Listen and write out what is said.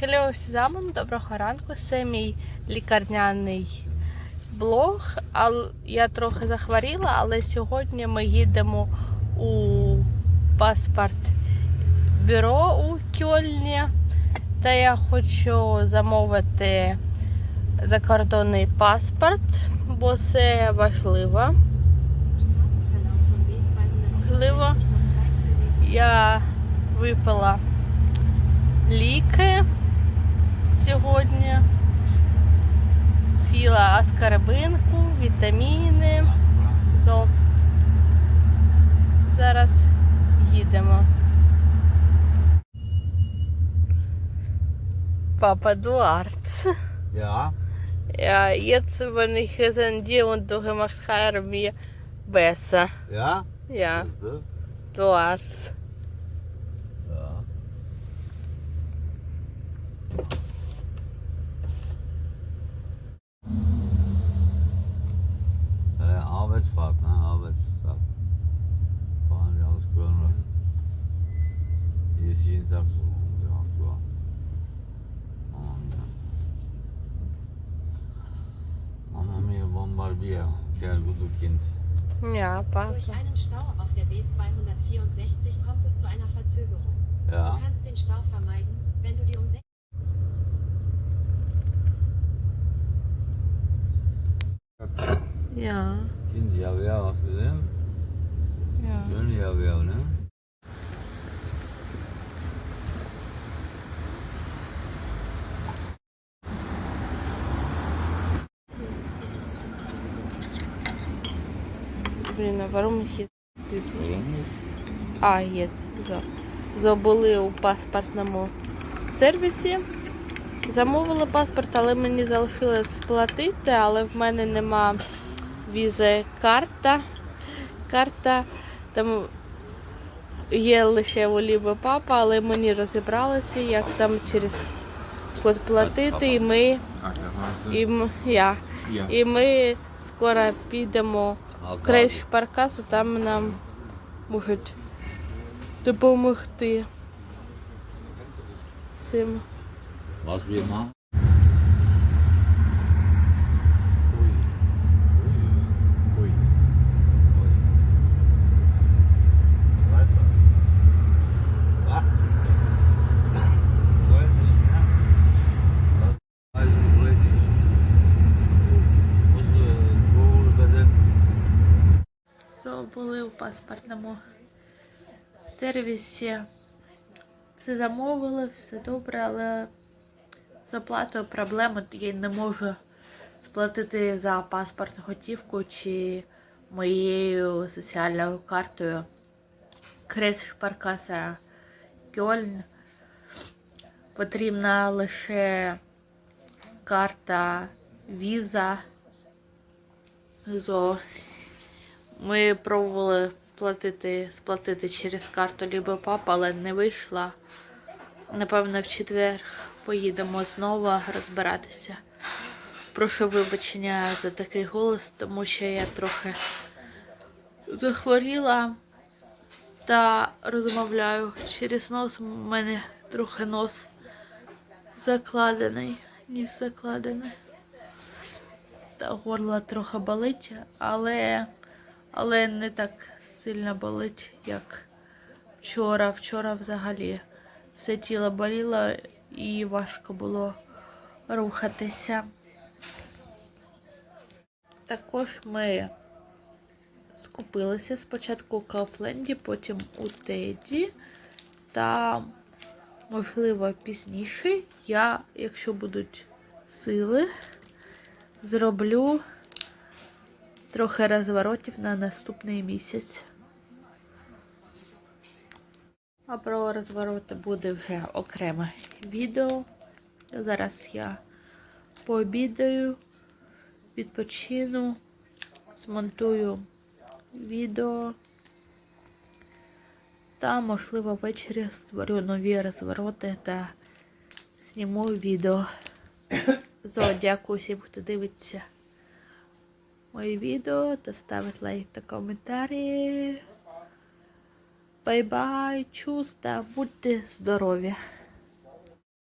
Хелло всім, доброго ранку. Це мій лікарняний блог. Я трохи захворіла, але сьогодні ми їдемо у паспорт бюро у Кьольні. Та я хочу замовити закордонний паспорт, бо це важливо. Важливо. Я випила ліки сьогодні. З'їла аскарбинку, вітаміни. Зо. Зараз їдемо. Papa, du Ja, Ja, jetzt, wenn ich es dir und du gemacht habe, mir besser. ja. Ja, du? du Arbeitsfahrt, ne? Arbeitstag. Fahren die aus Köln. oder? Die ist jeden Tag so um die 8 Uhr. Mamma mia. Bombardier. Kerl, gute Kind. Ja, Papa. Durch einen Stau auf der B264 kommt es zu einer Verzögerung. Ja. Du kannst den Stau vermeiden, wenn du die um Ja, Kind, ja, wer was gesehen? ja. Schön, ja, wer, ne? Блін, а варум хід. А, є. За. Забули у паспортному сервісі. Замовила паспорт, але мені залишилось сплатити, але в мене нема візи карта. Карта там є лише у папа, але мені розібралося, як там через код платити, і ми, і, я, і ми скоро підемо в Крейш Паркасу, там нам можуть допомогти. Цим. Was wir паспортному сервісі. Все замовили, все добре, але з оплатою проблеми я не можу сплатити за паспорт готівку чи моєю соціальною картою. Крес Шпаркаса Кьольн. Потрібна лише карта віза. Ми пробували платити, сплатити через карту Лібо Папа, але не вийшла. Напевно, в четвер поїдемо знову розбиратися. Прошу вибачення за такий голос, тому що я трохи захворіла та розмовляю через нос. У мене трохи нос закладений, ніс закладений. Та горло трохи болить, але, але не так сильно болить, як вчора. Вчора взагалі все тіло боліло і важко було рухатися. Також ми скупилися спочатку у Кауфленді, потім у Теді. Та, можливо, пізніше я, якщо будуть сили, зроблю трохи розворотів на наступний місяць. А про розвороти буде вже окреме відео. Зараз я пообідаю відпочину, змонтую відео. Та, можливо, ввечері створю нові розвороти та зніму відео. Зо, дякую всім, хто дивиться мої відео та ставить лайк та коментарі. Бай-бай, чуста, будьте здорові!